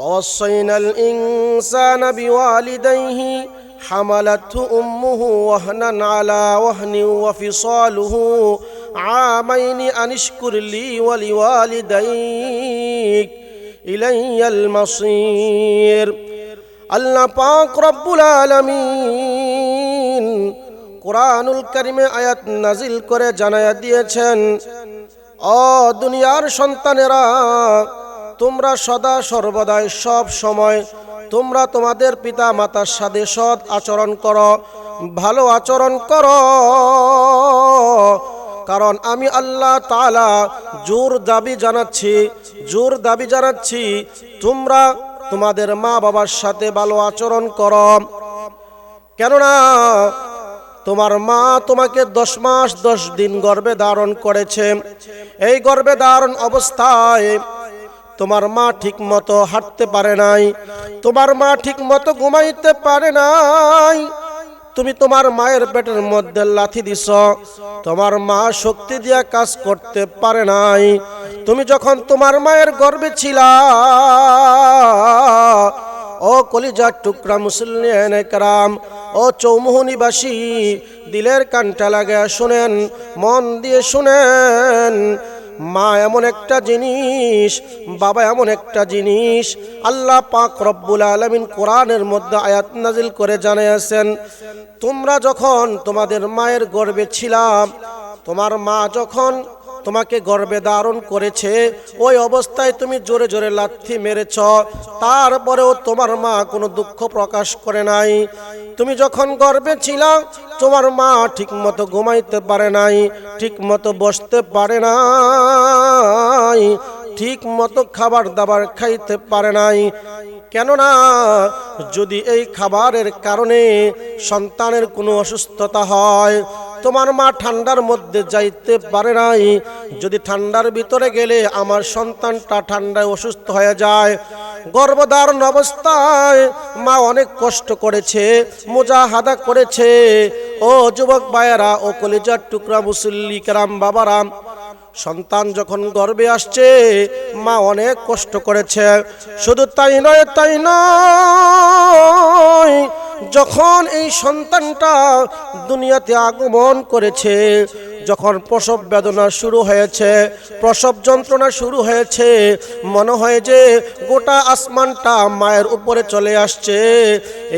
ووصينا الإنسان بوالديه حملته أمه وهنا على وهن وفصاله عامين أن اشكر لي ولوالديك إلي المصير আল্লাহ পাক রব্বুল আলামিন কোরআনুল কারিমে আয়াত নাজিল করে জানায়া দিয়েছেন ও দুনিয়ার সন্তানেরা তোমরা সদা সর্বদাই সব সময় তোমরা তোমাদের পিতা মাতার সাথে সৎ আচরণ করো, ভালো আচরণ করো। কারণ আমি আল্লাহ তালা জোর দাবি জানাচ্ছি, জোর দাবি জানাচ্ছি, তোমরা তোমাদের মা বাবার সাথে ভালো আচরণ করো। কেননা তোমার মা তোমাকে দশ মাস দশ দিন গর্ভে ধারণ করেছে। এই গর্ভে ধারণ অবস্থায় তোমার মা ঠিক মতো হাঁটতে পারে নাই, তোমার মা ঠিক মতো ঘুমাইতে পারে নাই। তুমি তোমার মায়ের পেটের মধ্যে লাথি দিছ, তোমার মা শক্তি দিয়া কাজ করতে পারে নাই। তুমি যখন তোমার মায়ের গর্বে ছিলা, ও কলিজার টুকরা মুসলিম একরাম ও চৌমুহনিবাসী, দিলের কানটা লাগে শুনেন, মন দিয়ে শুনেন মা এমন একটা জিনিস, বাবা এমন একটা জিনিস। আল্লাহ পাক রব্বুল আলমিন কোরআনের মধ্যে আয়াত নাজিল করে জানিয়েছেন, তোমরা যখন তোমাদের মায়ের গর্বে ছিলাম, তোমার মা যখন তোমাকে গর্বে ধারণ করেছে। ওই অবস্থায় তুমি জোরে জোরে লাথি মেরেছ। তারপরেও তোমার মা কোনো দুঃখ প্রকাশ করে নাই। তুমি যখন গর্বে ছিল, তোমার মা ঠিক মতো ঘুমাইতে পারে নাই ঠিক মতো বসতে পারে নাই ঠিক মতো খাবার দাবার খাইতে পারে নাই। কেননা যদি এই খাবারের কারণে সন্তানের কোনো অসুস্থতা হয়, তোমার মা ঠান্ডার মধ্যে যাইতে পারে নাই। যদি ঠান্ডার ভিতরে গেলে আমার সন্তানটা ঠান্ডায় অসুস্থ হয়ে যায়, গর্ভধারণ অবস্থায় মা অনেক কষ্ট করেছে মোজা মোজাহাদা করেছে। ও যুবক ভাইয়েরা, ও কলিজার টুকরা মুসল্লি কেরাম বাবারাম সন্তান যখন গর্বে আসছে, মা অনেক কষ্ট করেছে। শুধু তাই নয় তাই নয়, যখন এই সন্তানটা দুনিয়াতে আগমন করেছে যখন প্রসব বেদনা শুরু হয়েছে, প্রসব যন্ত্রণা শুরু হয়েছে, মনে হয় যে গোটা আসমানটা মায়ের উপরে চলে আসছে।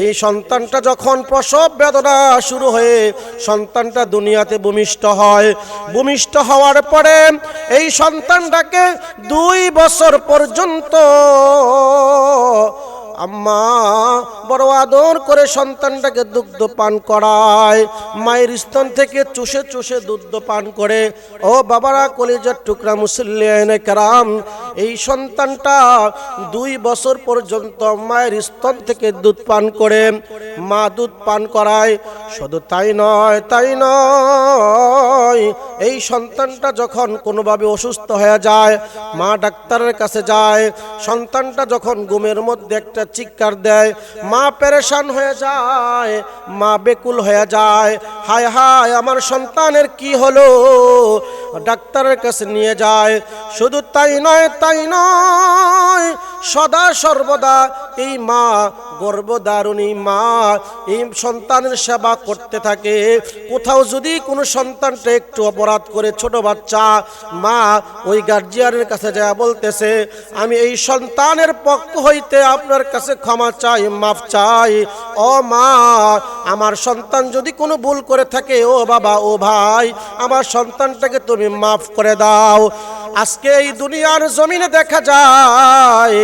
এই সন্তানটা যখন প্রসব বেদনা শুরু হয়ে সন্তানটা দুনিয়াতে ভূমিষ্ঠ হয়। ভূমিষ্ঠ হওয়ার পরে এই সন্তানটাকে দুই বছর পর্যন্ত আম্মা, বড় আদর করে সন্তানটাকে দুগ্ধ পান করায়। মায়ের স্তন থেকে চুষে চুষে দুগ্ধ পান করে। ও বাবারা, কলেজের টুকরা মুসল্লিয়ান কারাম, এই সন্তানটা দুই বছর পর্যন্ত মায়ের স্তন থেকে দুধ পান করে। মা দুধ পান করায়। শুধু তাই নয় তাই নয়, এই সন্তানটা যখন কোনোভাবে অসুস্থ হয়ে যায়, মা ডাক্তারের কাছে যায়, সন্তানটা যখন ঘুমের মধ্যে একটা চিৎকার দেয়, মা পেরেশান হয়ে যায়, মা বেকুল হয়ে যায়। হায় হায়, আমার সন্তানের কি হলো? ডাক্তারের কাছে নিয়ে যায়। শুধু তাই নয় তাই নয়, সদা সর্বদা এই মা গর্ভধারণী মা, এই সন্তানের সেবা করতে থাকে। কোথাও যদি কোনো সন্তানটা একটু অপরাধ করে ছোট বাচ্চা, মা ওই গার্জিয়ানের কাছে যা বলতেছে, আমি এই সন্তানের পক্ষ হইতে আপনার কাছে ক্ষমা চাই, মাফ চাই। ও মা, আমার সন্তান যদি কোনো ভুল করে থাকে, ও বাবা, ও ভাই, আমার সন্তানটাকে তুমি মাফ করে দাও। আজকে এই দুনিয়ার জমিনে দেখা যায়,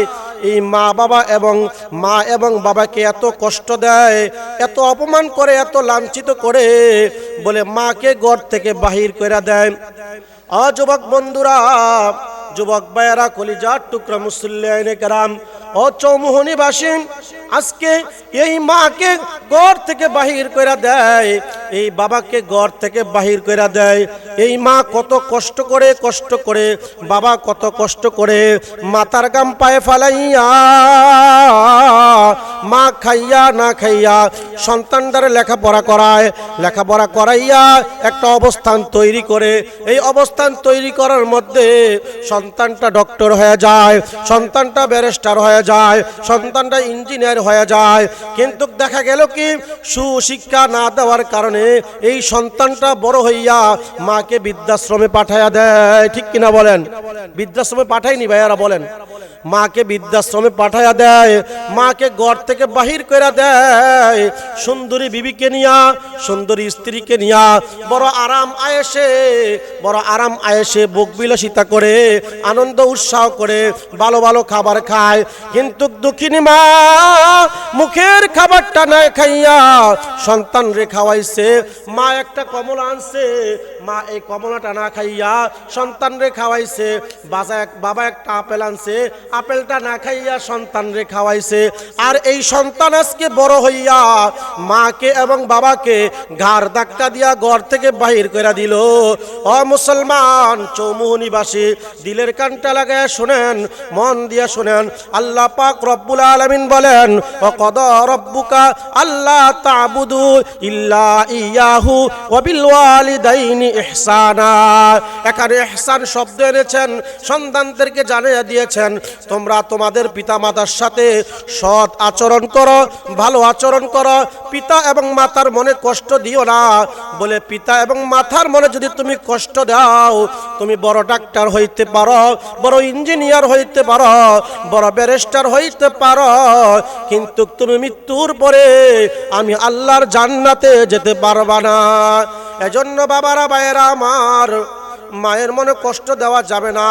এই মা বাবা এবং মা এবং বাবাকে এত কষ্ট দেয়, এত অপমান করে, এত লাঞ্ছিত করে বলে মাকে ঘর থেকে বাহির করে দেয়। আ যুবক বন্ধুরা যুবক বায়রা কলিজার টুকরা মুসল্লাইনে কেরাম, ও চৌমোহনীবাসী আজকে এই মাকে ঘর থেকে বাহির করে দেয়। এই বাবাকে ঘর থেকে বাহির করে দেয়। এই মা কত কষ্ট করে কষ্ট করে, বাবা কত কষ্ট করে মাথার গাম পায়ে ফালাইয়া, মা খাইয়া না খাইয়া সন্তানদারে লেখাপড়া করায়। লেখাপড়া করাইয়া একটা অবস্থান তৈরি করে। এই অবস্থান তৈরি করার মধ্যে সন্তানটা ডক্টর হয়ে যায়, সন্তানটা ব্যারিস্টার হয়ে যায়, সন্তানটা ইঞ্জিনিয়ার হয়ে যায়। কিন্তু দেখা গেল কি, সুশিক্ষা না দেওয়ার কারণে এই সন্তানটা বড় হইয়া মাকে বৃদ্ধাশ্রমে পাঠাইয়া দেয়। ঠিক কিনা বলেন? বৃদ্ধাশ্রমে পাঠাইনি ভাইয়ারা বলেন। মাকে বৃদ্ধাশ্রমে পাঠাইয়া দেয়, মাকে ঘর থেকে বাহির করে দেয়। সুন্দরী বিবিকে নিয়া, সুন্দরী স্ত্রীকে নিয়া, বড় আরাম আয়েসে, বড় আরাম আয়েসে বুক বিলাসিতা করে, আনন্দ উৎসাহ করে, ভালো ভালো খাবার খায়। কিন্তু দুঃখিনী মা, মুখের খাবারটা না খাইয়া সন্তান রে খাওয়াইছে। মা একটা কমলা আনছে, মা এই কমলাটা না খাইয়া সন্তান রে খাওয়াইছে বাবা একটা আপেল আনছে আপেলটা না খাইয়া সন্তান রে খাওয়াইছে। আর এই সন্তান আজকে বড় হইয়া মাকে এবং বাবাকে ঘাড় ধাক্কা দিয়া ঘর থেকে বাহির করে দিল। ও মুসলমান, চৌমুহনিবাসী, দিলের কানটা লাগায় শোনেন, মন দিয়া শোনেন, আল্লাহ পাক রব্বুল আলামিন বলেন ও কদ রব্বুকা আল্লাহ তাবুদু ইল্লা ইয়াহু ওয়া বিল ওয়ালিদাইনি ইহসানা। এখানে ইহসান শব্দ এনেছেন, সন্তানদেরকে জানিয়ে দিয়েছেন তোমরা তোমাদের পিতামাতার সাথে সৎ আচরণ করো, ভালো আচরণ করো। পিতা এবং মাতার মনে কষ্ট দিও না। বলে, পিতা এবং মাথার মনে যদি তুমি কষ্ট দাও, তুমি বড় ডাক্তার হইতে পারো, বড় ইঞ্জিনিয়ার হইতে পারো, বড় ব্যারিস্টার হইতে পারো। কিন্তু তুমি মৃত্যুর পরে আমি আল্লাহর জান্নাতে যেতে পারবা না। এজন্য বাবারা, ভাইয়েরা আমার মায়ের মনে কষ্ট দেওয়া যাবে না।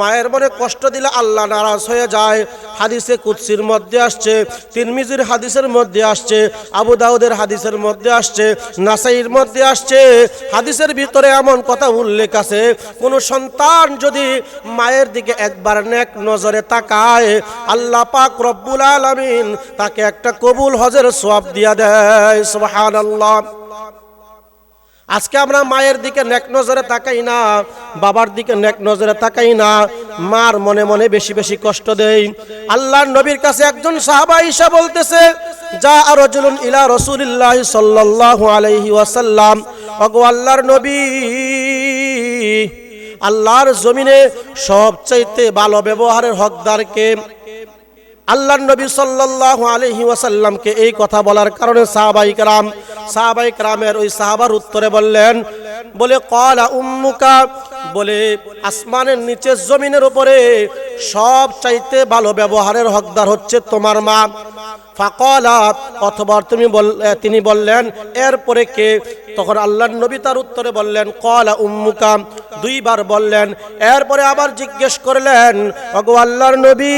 মায়ের মনে কষ্ট দিলে আল্লাহ নারাজ হয়ে যায়। হাদিসে কুৎসির মধ্যে আসছে, তিরমিজির হাদিসের মধ্যে আসছে, আবু দাউদের হাদিসের মধ্যে আসছে, নাসাইর মধ্যে আসছে। হাদিসের ভিতরে এমন কথা উল্লেখ আছে, কোনো সন্তান যদি মায়ের দিকে একবার নেক নজরে তাকায়, আল্লাহ পাক রব্বুল আলামিন তাকে একটা কবুল হজের সওয়াব দিয়া দেয়। সুবহানাল্লাহ। আজকে আমরা মায়ের দিকে নেক নজরে তাকাই না, বাবার দিকে নেক নজরে তাকাই না, মার মনে মনে বেশি বেশি কষ্ট দেই। আল্লাহর নবীর কাছে একজন সাহাবা ঈশা বলতেছে যা রজুলুন ইলা রাসূলিল্লাহি সাল্লাল্লাহু আলাইহি ওয়াসাল্লাম। ওগো আল্লাহর নবী, আল্লাহর জমিনে সবচাইতে ভালো ব্যবহারের হকদারকে আল্লাহ নবী সাল্লাহ আলহি ওয়াসাল্লামকে এই কথা বলার কারণে সাহাবাই কারাম, সাহাবাই রামের ওই সাহাবার উত্তরে বললেন, বলে কলা উম্মুকা বলে, আসমানের নিচে জমিনের উপরে সব চাইতে ভালো ব্যবহারের হকদার হচ্ছে তোমার মা। তুমি তিনি বললেন, এরপরে কে? তখন আল্লাহ নবী তার উত্তরে বললেন, কলা উম্মুকা। দুইবার বললেন, এরপরে আবার জিজ্ঞেস করলেন অগো আল্লাহর নবী,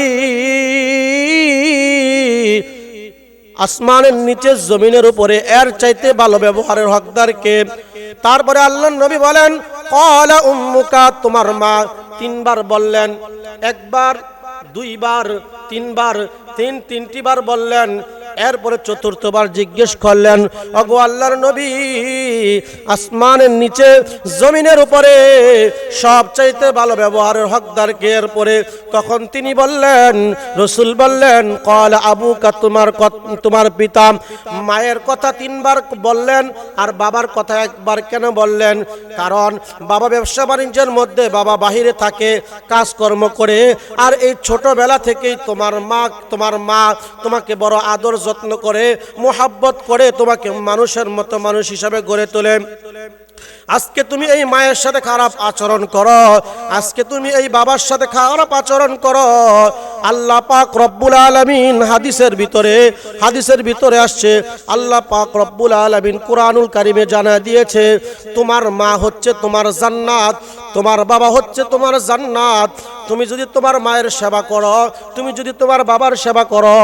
আসমানের নিচে জমিনের উপরে এর চাইতে ভালো ব্যবহারের হকদারকে তারপরে আল্লাহ নবী বলেন, কলা উম্মুকা। তোমার মা তিনবার বললেন, একবার, দুইবার, তিনবার তিন তিনটি বার বললেন এরপরে চতুর্থবার জিজ্ঞেস করলেন, অগো আল্লাহর নবী, আসমানের নিচে, জমিনের উপরে সবচাইতে ভালো ব্যবহারের হকদারকে এরপরে? তখন তিনি বললেন, রসুল বললেন, কল আবু কা তোমার তোমার পিতা মায়ের কথা তিনবার বললেন আর বাবার কথা একবার কেন বললেন? কারণ বাবা ব্যবসা বাণিজ্যের মধ্যে বাবা বাহিরে থাকে, কাজকর্ম করে, আর এই ছোটবেলা থেকেই তোমার মা তোমার মা তোমাকে বড় আদর যত্ন করে মোহাব্বত করে তোমাকে মানুষের মতো মানুষ হিসাবে গড়ে তোলে। আজকে তুমি এই মায়ের সাথে খারাপ আচরণ করো। আজকে তুমি এই বাবার সাথে খারাপ আচরণ করো। আল্লাহ পাক রব্বুল আলামিন হাদিসের ভিতরে হাদিসের ভিতরে আসছে, আল্লাহ পাক রব্বুল আলমিন কোরআনুল কারিমে জানা দিয়েছে, তোমার মা হচ্ছে তোমার জান্নাত, তোমার বাবা হচ্ছে তোমার জান্নাত। তুমি যদি তোমার মায়ের সেবা করো, তুমি যদি তোমার বাবার সেবা করো,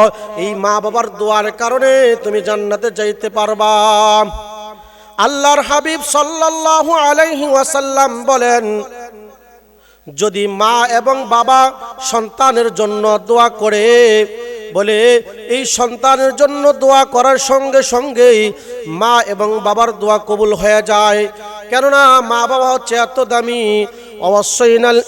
এই মা বাবার দোয়ার কারণে তুমি জান্নাতে যাইতে পারবা। আল্লাহর হাবিব সাল্লাল্লাহু আলাইহি ওয়াসাল্লাম বলেন, যদি মা এবং বাবা সন্তানের জন্য দোয়া করে, বলে এই সন্তানের জন্য দোয়া করার সঙ্গে সঙ্গেই মা এবং বাবার দোয়া কবুল হয়ে যায় কেননা মা বাবা হচ্ছে এত দামি। অবশ্যইনাল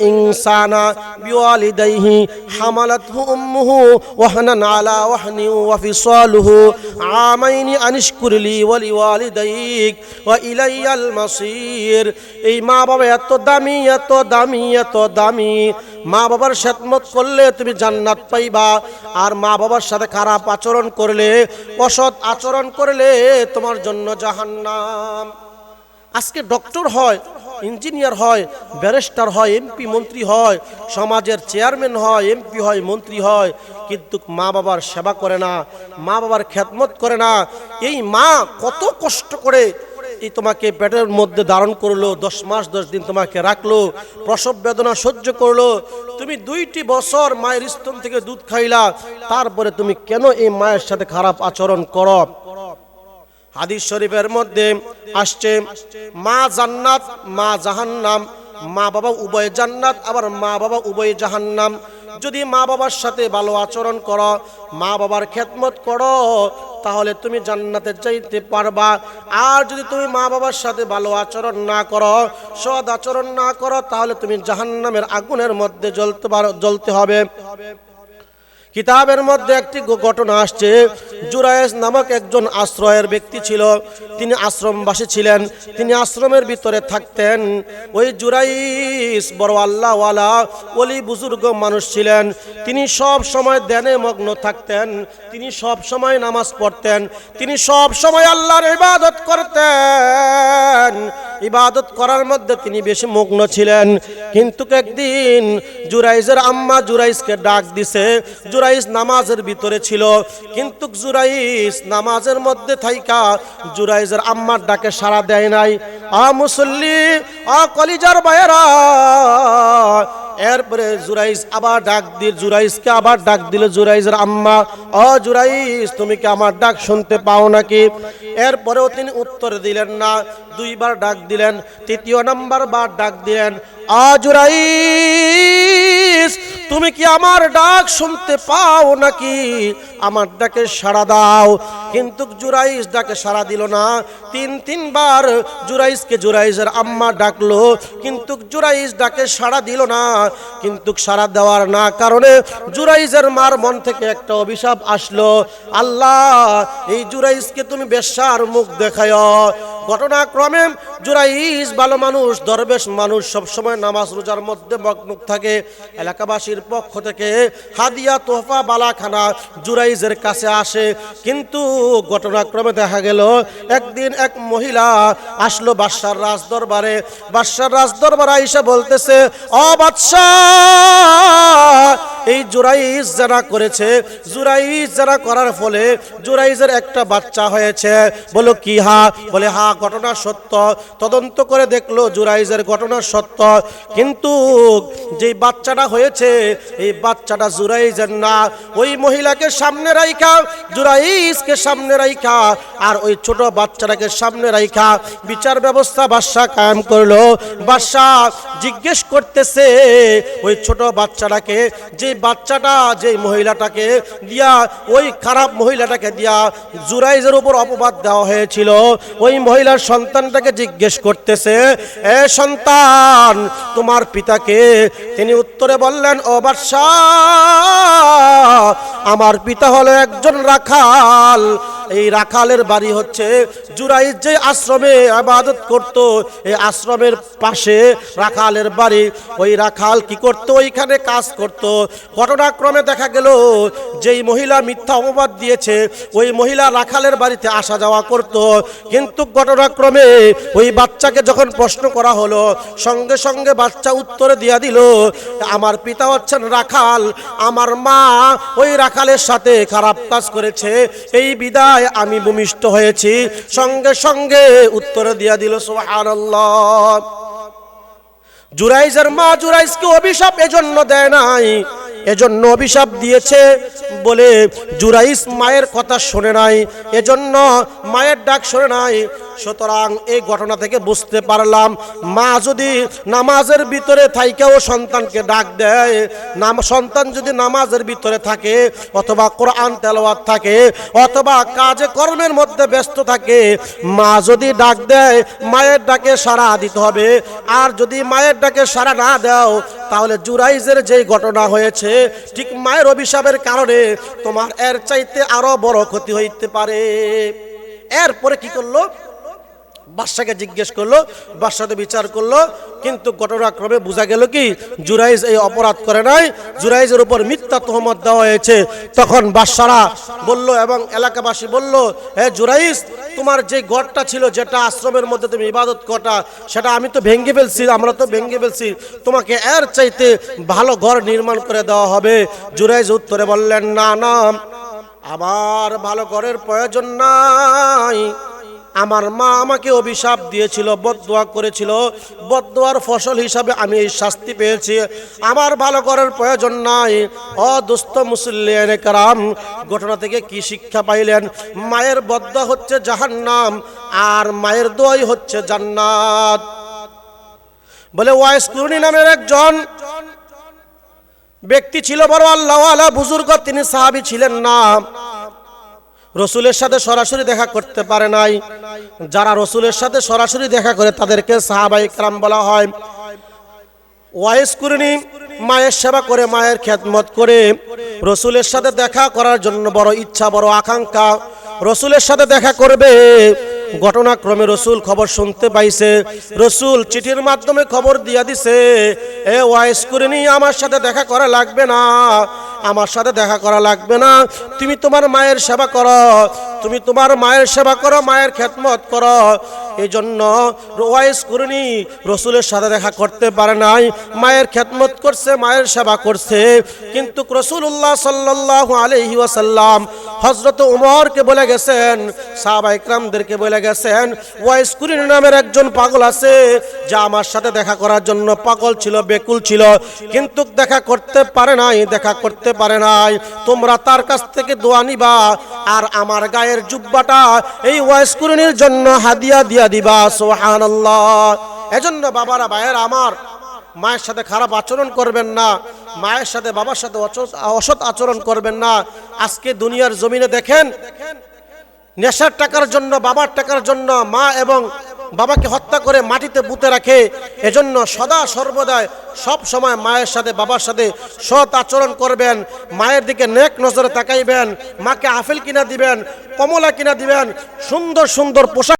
আমাইনি এই মা বাবা এত দামি এত দামি এত দামি। মা বাবার করলে তুমি জান্নাত পাইবা। আর মা বাবার সাথে খারাপ আচরণ করলে, অসৎ আচরণ করলে তোমার জন্য জাহান্নাম। আজকে ডক্টর হয়, ইঞ্জিনিয়ার হয়, ব্যারিস্টার হয়, এমপি মন্ত্রী হয়, সমাজের চেয়ারম্যান হয়, এমপি হয়, মন্ত্রী হয়, কিন্তু মা বাবার সেবা করে না, মা বাবার খ্যাতমত করে না। এই মা কত কষ্ট করে এই তোমাকে পেটের মধ্যে ধারণ করল, দশ মাস, দশ দিন তোমাকে রাখল, প্রসব বেদনা সহ্য করল, তুমি দুইটি বছর মায়ের স্তন থেকে দুধ খাইলা, তারপরে তুমি কেন এই মায়ের সাথে খারাপ আচরণ করো? হাদিস শরীফের মধ্যে আসছে, মা জান্নাত, মা জাহান্নাম, মা বাবা উভয় জান্নাত, আবার মা বাবা উভয় জাহান্নাম। যদি মা বাবার সাথে ভালো আচরণ করো, মা বাবার খেদমত করো, তাহলে তুমি জান্নাতে যাইতে পারবা। আর যদি তুমি মা বাবার সাথে ভালো আচরণ না করো, সৎ আচরণ না করো, তাহলে তুমি জাহান্নামের আগুনের মধ্যে জ্বলতে পারো, জ্বলতে হবে। কিতাবের মধ্যে একটি ঘটনা আসছে। জুরায়েস নামক একজন আশ্রয়ের ব্যক্তি ছিল। তিনি আশ্রমবাসী ছিলেন। তিনি আশ্রমের ভিতরে থাকতেন। ওই জুরাইস বড় আল্লাহওয়ালা, ওলি বুজুর্গ মানুষ ছিলেন। তিনি সব সময় ধ্যানে মগ্ন থাকতেন। তিনি সব সময় নামাজ পড়তেন। তিনি সব সময় আল্লাহর ইবাদত করতেন। ইবাদত করার মধ্যে তিনি বেশি মগ্ন ছিলেন। কিন্তু একদিন জুরাইজের আম্মা জুরাইজকে ডাক দিছে। জুরাইজ নামাজের ভিতরে ছিল। কিন্তু জুরাইস নামাজের মধ্যে থাইকা জুরাইজের আম্মার ডাকে সাড়া দেয় নাই। আ মুসল্লি, আ কলিজার বায়েরা এরপরে জুরাইজ আবার ডাক দিল জুরাইজকে আবার ডাক দিল জুরাইজের আম্মা, অ জুরাইজ তুমি কি আমার ডাক শুনতে পাও নাকি? এরপরেও তিনি উত্তর দিলেন না, দুইবার ডাক দিলেন, তৃতীয় নাম্বার বার ডাক দিলেন, আ জুরাইজ তুমি কি আমার ডাক শুনতে পাও নাকি? আমার ডাকে সাড়া দাও। কিন্তু জুরাইজ ডাকে সাড়া দিল না। তিন, তিনবার জুরাইজকে জুরাইজের আম্মা ডাকলো, কিন্তু জুরাইজ ডাকে সাড়া দিল না। কিন্তু সাড়া দেওয়ার না কারণে জুরাইজের মার মন থেকে একটা অভিশাপ আসলো। আল্লাহ, এই জুরাইজকে তুমি বেশ্যার মুখ দেখায়। ঘটনাক্রমে জুরাইজ ভালো মানুষ, দরবেশ মানুষ, সবসময় নামাজ রোজার মধ্যে মগ্ন থাকে। এলাকাবাসীর পক্ষ থেকে হাদিয়া তোহফা বালাখানা জুরাইজের কাছে আসে। কিন্তু ঘটনাক্রমে দেখা গেল, একদিন এক মহিলা আসলো বাদশার রাজ দরবারে বাদশার রাজ দরবারে আইসা বলতেছে, অ বাদশাহ, এই জুরাইজ যারা করেছে জুরাইজ যারা করার ফলে জুরাইজের একটা বাচ্চা হয়েছে। বলো, কি হা? বলে, হা, ঘটনা সত্য। তদন্ত করে দেখল জুরাইজের ঘটনা সত্য। কিন্তু যে বাচ্চাটা হয়েছে, এই বাচ্চাটা জুরাইজের না। ওই মহিলাকে সামনে রাইখা জুরাইজকে সামনে রাইখা, আর ওই ছোট বাচ্চাটাকে সামনে রাইখা, বিচার ব্যবস্থা বাদশাহ কায়েম করল। বাদশাহ জিজ্ঞেস করতেছে, ওই ছোট বাচ্চাটাকে, যে বাচ্চাটা, যে মহিলাটাকে দিয়া, ওই খারাপ মহিলাটাকে দিয়া জুরাইজের উপর অপবাদ দেওয়া হয়েছিল। ওই মহিলার সন্তানটাকে জিজ্ঞেস করতেছে, এ সন্তান, তোমার পিতাকে? তিনি উত্তরে বললেন, ও বাদশাহ আমার পিতা হলো একজন রাখাল এই রাখালের বাড়ি হচ্ছে জুরাইজ যে আশ্রমে আবাদত করত, এই আশ্রমের পাশে রাখালের বাড়ি। ওই রাখাল কি করত? ওইখানে কাজ করত। ঘটনাক্রমে দেখা গেল, যেই মহিলা মিথ্যা অপবাদ দিয়েছে, ওই মহিলা রাখালের বাড়িতে আসা যাওয়া করত। কিন্তু ঘটনাক্রমে ওই বাচ্চাকে যখন প্রশ্ন করা হলো, সঙ্গে সঙ্গে বাচ্চা উত্তরে দিয়া দিল, আমার পিতা হচ্ছেন রাখাল, আমার মা ওই রাখালের সাথে খারাপ কাজ করেছে, এই বিদায় আমি ভূমিষ্ঠ হয়েছি। সঙ্গে সঙ্গে উত্তর দিয়া দিল সোহান জুরাইজের মা জুরাইজকে অভিশাপ এজন্য দেয় নাই। এজন্য অভিশাপ দিয়েছে বলে জুরাইস মায়ের কথা শোনে নাই। এজন্য মায়ের ডাক শোনে নাই। সুতরাং এই ঘটনা থেকে বুঝতে পারলাম, মা যদি নামাজের ভিতরে থাইকেও সন্তানকে ডাক দেয়, নাম সন্তান যদি নামাজের ভিতরে থাকে, অথবা কোরআন তেলাওয়াত থাকে, অথবা কাজে কর্মের মধ্যে ব্যস্ত থাকে, মা যদি ডাক দেয়, মায়ের ডাকে সাড়া দিতে হবে। আর যদি মায়ের ডাকে সাড়া না দাও, তাহলে জুরাইজের যেই ঘটনা হয়েছে ঠিক মায়ের অভিশাপের কারণে তোমার এর চাইতে আরও বড় ক্ষতি হইতে পারে। এরপরে কি করল? বাদশাকে জিজ্ঞেস করল বাদশাতে বিচার করল, কিন্তু ঘটনাক্রমে বোঝা গেল কি, জুরাইজ এই অপরাধ করে নাই। জুরাইজের উপর মিথ্যা তহমত দেওয়া হয়েছে। তখন বাদশারা বলল এবং এলাকাবাসী বলল হ্যাঁ জুরাইজ, তোমার যে ঘরটা ছিল, যেটা আশ্রমের মধ্যে তুমি ইবাদত কটা সেটা আমি তো ভেঙে ফেলছি, আমরা তো ভেঙে ফেলছি। তোমাকে এর চাইতে ভালো ঘর নির্মাণ করে দেওয়া হবে। জুরাইজ উত্তরে বললেন, না না, আমার ভালো ঘরের প্রয়োজন নাই। আমার মা আমাকে অভিশাপ দিয়েছিল, বদদোয়া করেছিল। বদদোয়ার ফসল হিসাবে আমি এই শাস্তি পেয়েছি। আমার ভালো করার প্রয়োজন নাই। অদুস্থ মুসল্লিয়ান কারাম, ঘটনা থেকে কি শিক্ষা পাইলেন? মায়ের বদদোয়া হচ্ছে জাহান্নাম, আর মায়ের দোয়াই হচ্ছে জান্নাত। বলে, ওয়াইস কুরনি নামের একজন ব্যক্তি ছিল, বড় আল্লাহ বুজুর্গ, তিনি সাহাবি ছিলেন না। রসুলের সাথে সরাসরি দেখা করতে পারে নাই। যারা রসুলের সাথে সরাসরি দেখা করে তাদেরকে সাহাবাই কারাম বলা হয়। ওয়াইস কুরনি মায়ের সেবা করে, মায়ের খেদমত করে। রসুলের সাথে দেখা করার জন্য বড় ইচ্ছা, বড় আকাঙ্ক্ষা। রসুলের সাথে দেখা করবে। ঘটনাক্রমে রসুল খবর শুনতে পাইছে। রসুল চিঠির মাধ্যমে খবর দিয়া দিছে, এ ওয়াইস কুরনি, আমার সাথে দেখা করা লাগবে না। আমার সাথে দেখা করা লাগবে না। তুমি তোমার মায়ের সেবা করো। তুমি তোমার মায়ের সেবা করো, মায়ের খেদমত করো। এই জন্য ওয়াইস কুরনি। রসুলের সাথে দেখা করতে পারে নাই। মায়ের খেদমত করছে, মায়ের সেবা করছে। কিন্তু রসুল্লাহ সাল্লাহ আলহি ওয়াসাল্লাম হজরত উমরকে বলে গেছেন, সাহাবা ইকরামদেরকে বলে গেছেন ওয়াইস কুরিন নামের একজন পাগল আছে, যা আমার সাথে দেখা করার জন্য পাগল ছিল, বেকুল ছিল। কিন্তু দেখা করতে পারে নাই, দেখা করতে পারে নাই। তোমরা তার কাছ থেকে দোয়া নিবা। আর আমার গায়ের জুব্বাটা এই ওয়াইস কুরিনের জন্য হাদিয়া দিয়া দিবা, সুবহানাল্লাহ। এজন্য বাবারা, ভাইয়ের আমার, মায়ের সাথে খারাপ আচরণ করবেন না, মায়ের সাথে বাবার সাথে অসৎ আচরণ করবেন না। আজকে দুনিয়ার জমিনে দেখেন, নেশার টাকার জন্য, বাবার টাকার জন্য মা এবং বাবাকে হত্যা করে মাটিতে পুঁতে রাখে। এজন্য সদা সর্বদাই সব সময় মায়ের সাথে, বাবার সাথে সৎ আচরণ করবেন। মায়ের দিকে নেক নজরে তাকাইবেন, মাকে আফেল কিনা দিবেন, কমলা কিনা দিবেন, সুন্দর সুন্দর পোশাক